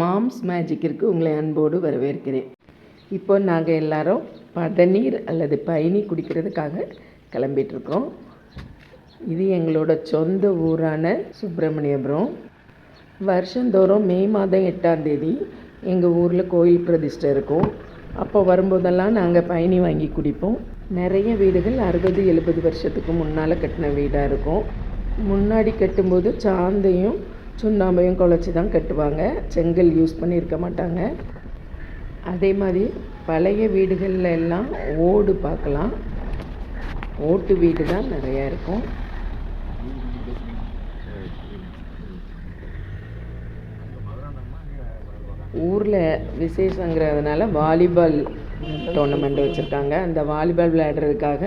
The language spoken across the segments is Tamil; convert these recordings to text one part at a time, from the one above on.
மாம்ஸ் மேஜிக்கிற்கு உங்களை அன்போடு வரவேற்கிறேன். இப்போ நாங்கள் எல்லாரும் பதநீர் அல்லது பயணி குடிக்கிறதுக்காக கிளம்பிட்டுருக்கோம். இது எங்களோட சொந்த ஊரான சுப்பிரமணியபுரம். வருஷந்தோறும் மே மாதம் எட்டாம் தேதி எங்கள் ஊரில் கோயில் பிரதிஷ்டை இருக்கும். அப்போ வரும்போதெல்லாம் நாங்கள் பயணி வாங்கி குடிப்போம். நிறைய வீடுகள் அறுபது எழுபது வருஷத்துக்கு முன்னால் கட்டின வீடாக இருக்கும். முன்னாடி கட்டும்போது சாந்தையும் சுண்ணாம்பையும் குழச்சி தான் கட்டுவாங்க. செங்கல் யூஸ் பண்ணியிருக்க மாட்டாங்க. அதே மாதிரி பழைய வீடுகளில் எல்லாம் ஓடு பார்க்கலாம். ஓட்டு வீடு தான் நிறையா இருக்கும். ஊரில் விசேஷங்கிறதுனால வாலிபால் டோர்னமெண்ட் வச்சுருக்காங்க. அந்த வாலிபால் விளையாடுறதுக்காக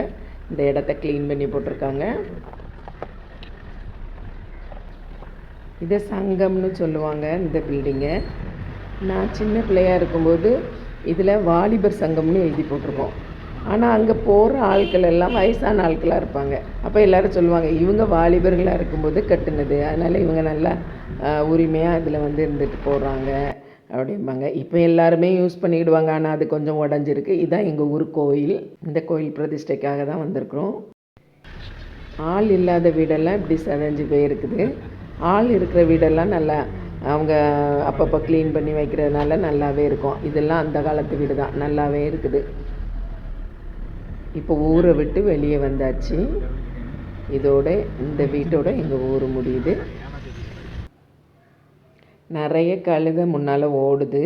இந்த இடத்த க்ளீன் பண்ணி போட்டிருக்காங்க. இதை சங்கம்னு சொல்லுவாங்க இந்த பில்டிங்கை நான் சின்ன பிள்ளையாக இருக்கும்போது இதில் வாலிபர் சங்கம்னு எழுதி போட்டிருக்கோம். ஆனால் அங்கே போகிற ஆட்கள் எல்லாம் வயசான ஆட்களாக இருப்பாங்க. அப்போ எல்லோரும் சொல்லுவாங்க இவங்க வாலிபர்களாக இருக்கும்போது கட்டுனது. அதனால் இவங்க நல்லா உரிமையாக இதில் வந்து இருந்துட்டு போகிறாங்க அப்படிம்பாங்க. இப்போ எல்லாருமே யூஸ் பண்ணிக்கிடுவாங்க ஆனால் அது கொஞ்சம் உடஞ்சிருக்கு. இதுதான் எங்கள் ஊர் கோயில். இந்த கோயில் பிரதிஷ்டைக்காக தான் வந்திருக்கிறோம். ஆள் இல்லாத வீடெல்லாம் இப்படி சதஞ்சு போயிருக்குது. ஆள் இருக்கிற வீடெல்லாம் நல்லா அவங்க அப்பப்போ க்ளீன் பண்ணி வைக்கிறதுனால நல்லாவே இருக்கும். இதெல்லாம் அந்த காலத்து வீடு தான். நல்லாவே இருக்குது. இப்போ ஊரை விட்டு வெளியே வந்தாச்சு. இதோட இந்த வீட்டோட எங்கள் ஊர் முடியுது. நிறைய கழுதை முன்னால் ஓடுது.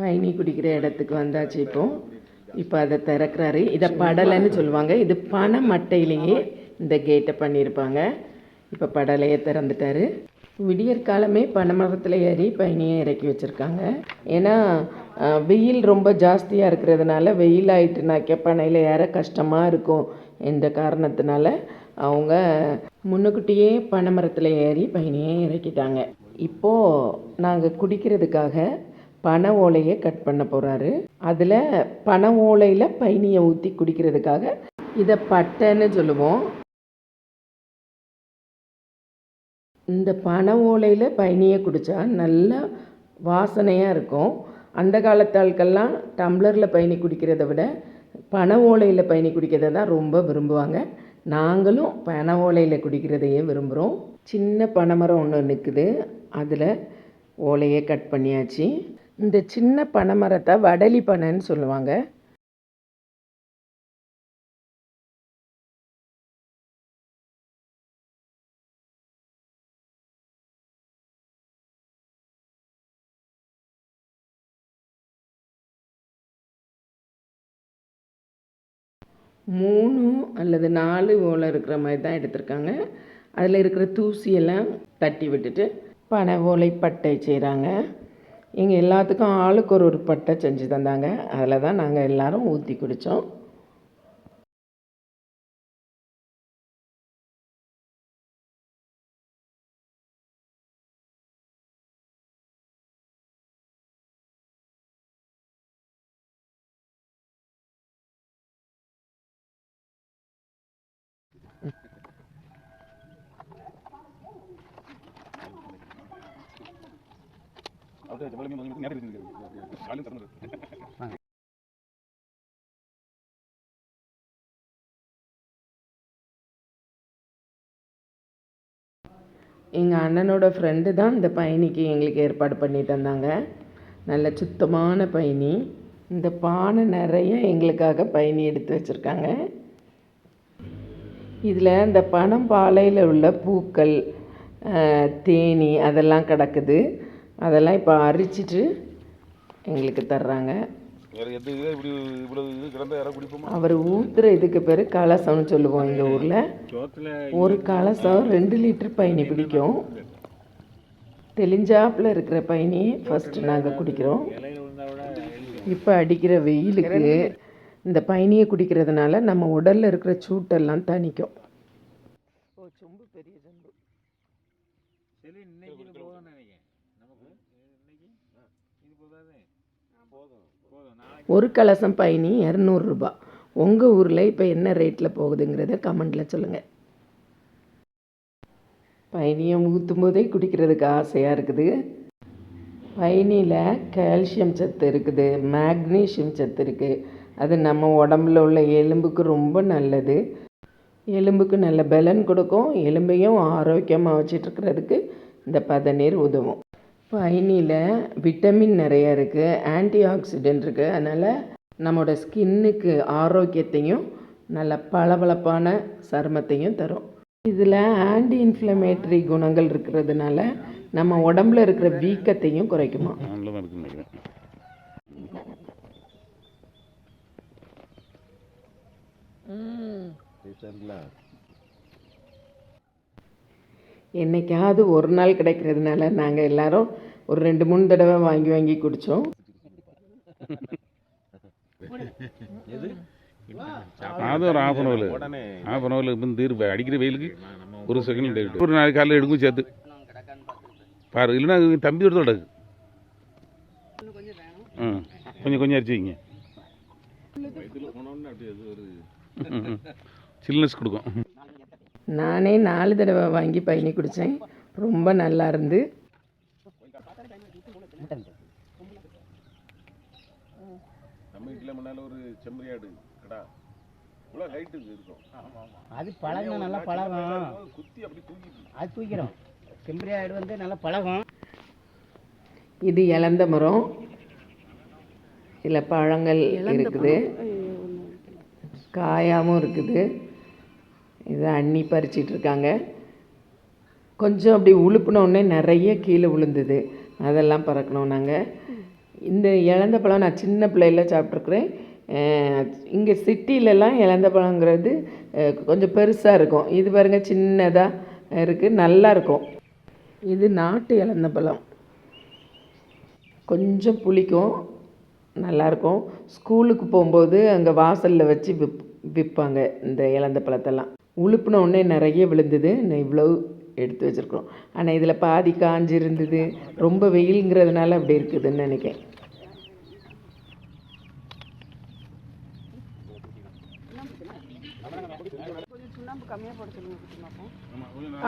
பயணி குடிக்கிற இடத்துக்கு வந்தாச்சு இப்போ. இப்போ அதை திறக்கிறாரு. இதை படலைன்னு சொல்லுவாங்க. இது பனை மட்டையிலேயே இந்த கேட்டை பண்ணியிருப்பாங்க. இப்போ படலையை திறந்துட்டாரு. விடியற் காலமே பனை மரத்தில் ஏறி பயணியை இறக்கி வச்சுருக்காங்க. ஏன்னா வெயில் ரொம்ப ஜாஸ்தியாக இருக்கிறதுனால வெயில் ஆயிட்டுனாக்க பனையில் ஏற கஷ்டமாக இருக்கும். இந்த காரணத்தினால அவங்க முன்னுக்குட்டியே பனை மரத்தில் ஏறி பயணியை இறக்கிட்டாங்க. இப்போது நாங்கள் குடிக்கிறதுக்காக பனை ஓலையை கட் பண்ண போகிறாரு அதில் பனை ஓலையில் பயணியை ஊற்றி குடிக்கிறதுக்காக இதை பட்டைன்னு சொல்லுவோம். இந்த பனை ஓலையில் பயணியை குடித்தா நல்ல வாசனையாக இருக்கும். அந்த காலத்து ஆட்கள்லாம் டம்ளரில் பயணி குடிக்கிறத விட பனை ஓலையில் பயணி குடிக்கிறத தான் ரொம்ப விரும்புவாங்க. நாங்களும் பனை ஓலையில் குடிக்கிறதையே விரும்புகிறோம் சின்ன பனைமரம் ஒன்று நிற்குது அதில் ஓலையை கட் பண்ணியாச்சு. இந்த சின்ன பனைமரத்தை வடலி பனைன்னு சொல்லுவாங்க. மூணு அல்லது நாலு ஓலை இருக்கிற மாதிரி தான் எடுத்திருக்காங்க. அதில் இருக்கிற தூசியெல்லாம் தட்டி விட்டுட்டு பனை ஓலை பட்டை செய்கிறாங்க எங்கள் எல்லாத்துக்கும் ஆளுக்கு ஒரு ஒரு பட்டை செஞ்சு தந்தாங்க. அதில் தான் நாங்கள் எல்லோரும் ஊற்றி குடித்தோம் அப்படியே எங்கள் அண்ணனோட ஃப்ரெண்டு தான் இந்த பயணிக்கு எங்களுக்கு ஏற்பாடு பண்ணி தந்தாங்க. நல்ல சுத்தமான பயணி. இந்த பானை நிறைய எங்களுக்காக பயணி எடுத்து வச்சுருக்காங்க. இதில் இந்த பனம் பாலையில் உள்ள பூக்கள் தேனி அதெல்லாம் கிடக்குது. அதெல்லாம் இப்போ அரிச்சிட்டு எங்களுக்கு தர்றாங்க. வேற எந்த இது இப்படி இவ்வளவு இது கிடந்த யாராவது குடிப்போமா? அவர் ஊற்றுற இதுக்கு பேர் கலசம்னு சொல்லுவோம் இந்த ஊரில். ஒரு கலசம் ரெண்டு லிட்டர் பயணி பிடிக்கும். தெளிஞ்சாப்பில் இருக்கிற பயணியை ஃபஸ்ட்டு நாங்கள் குடிக்கிறோம். இப்போ அடிக்கிற வெயிலுக்கு இந்த பயணியை குடிக்கிறதுனால நம்ம உடலில் இருக்கிற சூட்டெல்லாம் தணிக்கும். ஓ சொம்பு பெரிய சொம்பு. ஒரு கலசம் பயணி இரநூறுபா உங்கள் ஊரில் இப்போ என்ன ரேட்டில் போகுதுங்கிறத கமெண்டில் சொல்லுங்கள் பயணியை ஊற்றும் போதே குடிக்கிறதுக்கு ஆசையாக இருக்குது. பயணியில் கால்சியம் சத்து இருக்குது மேக்னீஷியம் சத்து இருக்குது அது நம்ம உடம்புல உள்ள எலும்புக்கு ரொம்ப நல்லது. எலும்புக்கு நல்ல பலன் கொடுக்கும். எலும்பையும் ஆரோக்கியமாக வச்சிட்ருக்கிறதுக்கு இந்த பதநீர் உதவும். பயணியில் விட்டமின் நிறைய இருக்குது ஆன்டி ஆக்சிடென்ட் இருக்குது அதனால் நம்மளோட ஸ்கின்னுக்கு ஆரோக்கியத்தையும் நல்ல பளபளப்பான சருமத்தையும் தரும். இதில் ஆன்டி இன்ஃப்ளமேட்டரி குணங்கள் இருக்கிறதுனால நம்ம உடம்புல இருக்கிற வீக்கத்தையும் குறைக்குமா? நினைக்கிறேன். என்னைக்காவது ஒரு நாள் கிடைக்கிறதுனால நாங்கள் எல்லாரும் ஒரு ரெண்டு மூணு தடவை வாங்கி வாங்கி குடித்தோம் அது ஒரு half an hour half an ஹவரில் தீர்வு. அடிக்கிற வெயிலுக்கு ஒரு செகண்ட் ஒரு நாளைக்கு காலையில் எடுக்கும் சேர்த்து. பாரு இல்லைன்னா தம்பி எடுத்து கிடக்கு ம் கொஞ்சம் கொஞ்சம் அரிச்சு வைங்க சில்னஸ் கொடுக்கும். நானே நாலு தடவை வாங்கி பயணி குடித்தேன் ரொம்ப நல்லா இருந்து. நம்ம வீட்டில் முன்னால் ஒரு செம்மறியாடு கடா இவ்வளோ ஹைட்டு இருக்கும் அது பழகும் நல்லா பழகும். குத்தி அப்படி தூக்கிட்டு அது தூக்கிறோம் செம்பரி ஆடு வந்து நல்லா பழகும். இது இலந்த மரம். இதில் பழங்கள் இருக்குது. காயாகவும் இருக்குது. இது அண்ணி பறிச்சிட்டு இருக்காங்க. கொஞ்சம் அப்படி உளுப்புனோடனே நிறைய கீழே விழுந்தது அதெல்லாம் பறக்கணும் நாங்கள் இந்த இழந்த பழம் நான் சின்ன பிள்ளையில சாப்பிட்ருக்குறேன் இங்கே சிட்டிலெலாம் இழந்த பழங்கிறது கொஞ்சம் பெருசாக இருக்கும். இது பாருங்கள் சின்னதாக இருக்குது நல்லா இருக்கும். இது நாட்டு இழந்த பழம். கொஞ்சம் புளிக்கும் நல்லாயிருக்கும் ஸ்கூலுக்கு போகும்போது அங்கே வாசலில் வச்சு விப் விற்பாங்க இந்த இழந்த பழத்தெல்லாம். உழுப்புன உடனே நிறைய விழுந்தது. நான் இவ்வளோ எடுத்து வச்சுருக்கோம் ஆனால் இதில் பாதி காஞ்சி இருந்தது ரொம்ப வெயிலுங்கிறதுனால அப்படி இருக்குதுன்னு நினைக்கிறேன்.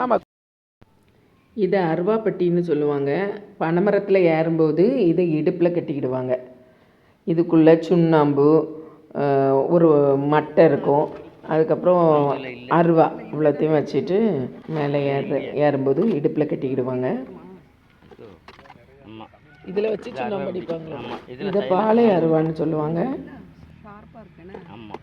ஆமாம் இதை அருவாப்பட்டின்னு சொல்லுவாங்க. பனைமரத்தில் ஏறும்போது இதை இடுப்பில் கட்டிக்கிடுவாங்க. இதுக்குள்ளே சுண்ணாம்பு ஒரு மட்டை இருக்கும். அதுக்கப்புறம் அருவா இவ்வளோத்தையும் வச்சுட்டு மேலே ஏற ஏறும்போது இடுப்பில் கட்டிக்கிடுவாங்க. இதில் வச்சு சுண்ணாம்பு அடிப்பாங்க ஆமாம் இதை பாலை அருவான்னு சொல்லுவாங்க. ஆமாம்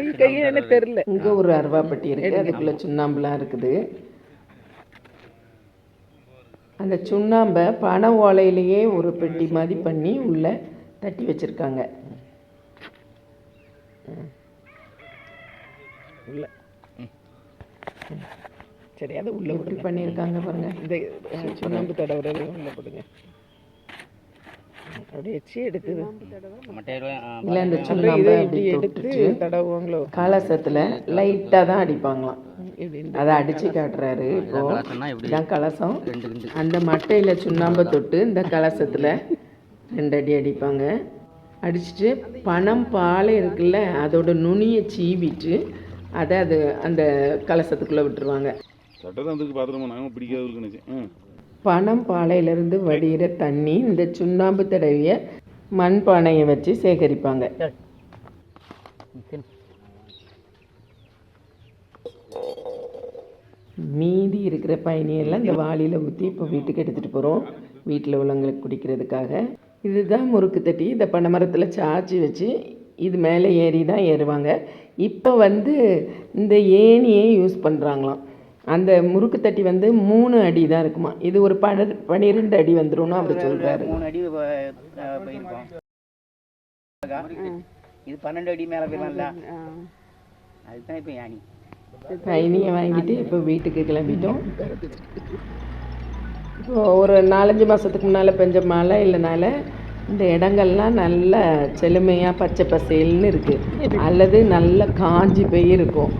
இது தெரில. இங்கே ஒரு அருவாப்பட்டி இருக்குது அதுக்குள்ளே சுண்ணாம்புலாம் இருக்குது. அந்த சுண்ணாம்பை பனை ஓலையிலேயே ஒரு பெட்டி மாதிரி பண்ணி உள்ளே தட்டி வச்சுருக்காங்க. உள்ள. சரி அது உள்ள எப்படி பண்ணியிருக்காங்க பாருங்க. இந்த சுண்ணாம்பு தடவுறது உள்ள போடுங்க. அப்படி வச்சு எடுக்குது. இல்லை இந்த சுண்ணாம்பை அப்படி எடுத்து தடவுவாங்களோ கலசத்தில் லைட்டாக தான் அடிப்பாங்களாம். அதை அடித்து காட்டுறாரு இப்போ. கலசம்னா எப்படி? இதான் கலசம். ரெண்டு ரெண்டு. அந்த மட்டையில் சுண்ணாம்பை தொட்டு இந்த கலசத்தில் ரெண்டு அடி அடிப்பாங்க. அடிச்சுட்டு பனம் பாலை இருக்குல்ல அதோட நுனியை சீவிட்டு அதை அது அந்த கலசத்துக்குள்ளே விட்டுருவாங்க. சட்டதானத்துக்கு பாத்திரமா? நாங்கள் பிடிக்காதுன்னு நினச்சேன் ம் பனம் பாலையிலேருந்து வடிகிற தண்ணி இந்த சுண்ணாம்பு தடவிய மண் பானையை வச்சு சேகரிப்பாங்க. மீதி இருக்கிற பயணியெல்லாம் இந்த வாளியில் ஊற்றி இப்போ வீட்டுக்கு எடுத்துகிட்டு போகிறோம் வீட்டில் உள்ளவங்களுக்கு குடிக்கிறதுக்காக. இதுதான் முறுக்கு தட்டி. இந்த பனை மரத்தில் சாய்ச்சி வச்சு இது மேலே ஏறி தான் ஏறுவாங்க. இப்போ வந்து இந்த ஏணியை யூஸ் பண்ணுறாங்களாம் அந்த முறுக்கு தட்டி வந்து மூணு அடி தான் இருக்குமா. இது ஒரு பன பன்னிரெண்டு அடி வந்துரும்னு அப்படி சொல்கிறாரு மூணு அடி இது பன்னெண்டு அடி மேலே போயிடலாம்ல அதுதான் இப்போ யானி கைனியை வாங்கிட்டு இப்போ வீட்டுக்கு கிளம்பிட்டோம். ஒரு நாலஞ்சு மாதத்துக்கு முன்னால் பெஞ்ச மழை இல்லைனால இந்த இடங்கள்லாம் நல்ல செழுமையாக பச்சை பசேல்னு இருக்குது அல்லது நல்ல காஞ்சி போய் இருக்கும்.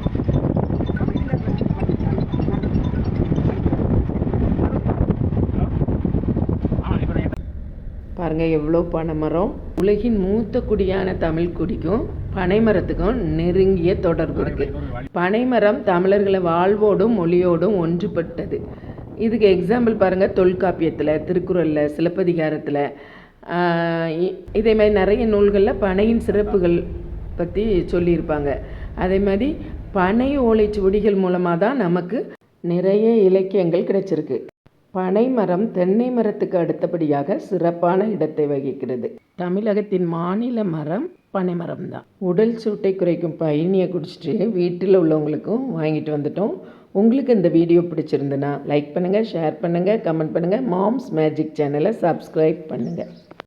பாருங்க எவ்வளோ பனை மரம் உலகின் மூத்த குடியான தமிழ் குடிக்கும். பனைமரத்துக்கும் நெருங்கிய தொடர்பு இருக்கு. பனைமரம் தமிழர்களை வாழ்வோடும் மொழியோடும் ஒன்றுபட்டது. இதுக்கு எக்ஸாம்பிள் பாருங்க தொல்காப்பியத்தில் திருக்குறளில் சிலப்பதிகாரத்தில். இதே மாதிரி நிறைய நூல்களில் பனையின் சிறப்புகள் பற்றி சொல்லியிருப்பாங்க. அதே மாதிரி பனை ஓலைச்சுவடிகள் மூலமாக தான் நமக்கு நிறைய இலக்கியங்கள் கிடைச்சிருக்கு. பனை மரம் தென்னை மரத்துக்கு அடுத்தபடியாக சிறப்பான இடத்தை வகிக்கிறது. தமிழகத்தின் மாநில மரம் பனை மரம் தான் உடல் சூட்டை குறைக்கும் பயணியை குடிச்சிட்டு வீட்டில் உள்ளவங்களுக்கும் வாங்கிட்டு வந்துட்டோம். உங்களுக்கு இந்த வீடியோ பிடிச்சிருந்துன்னா லைக் பண்ணுங்கள் ஷேர் பண்ணுங்கள் கமெண்ட் பண்ணுங்கள் மாம்ஸ் மேஜிக் சேனலை சப்ஸ்கிரைப் பண்ணுங்கள்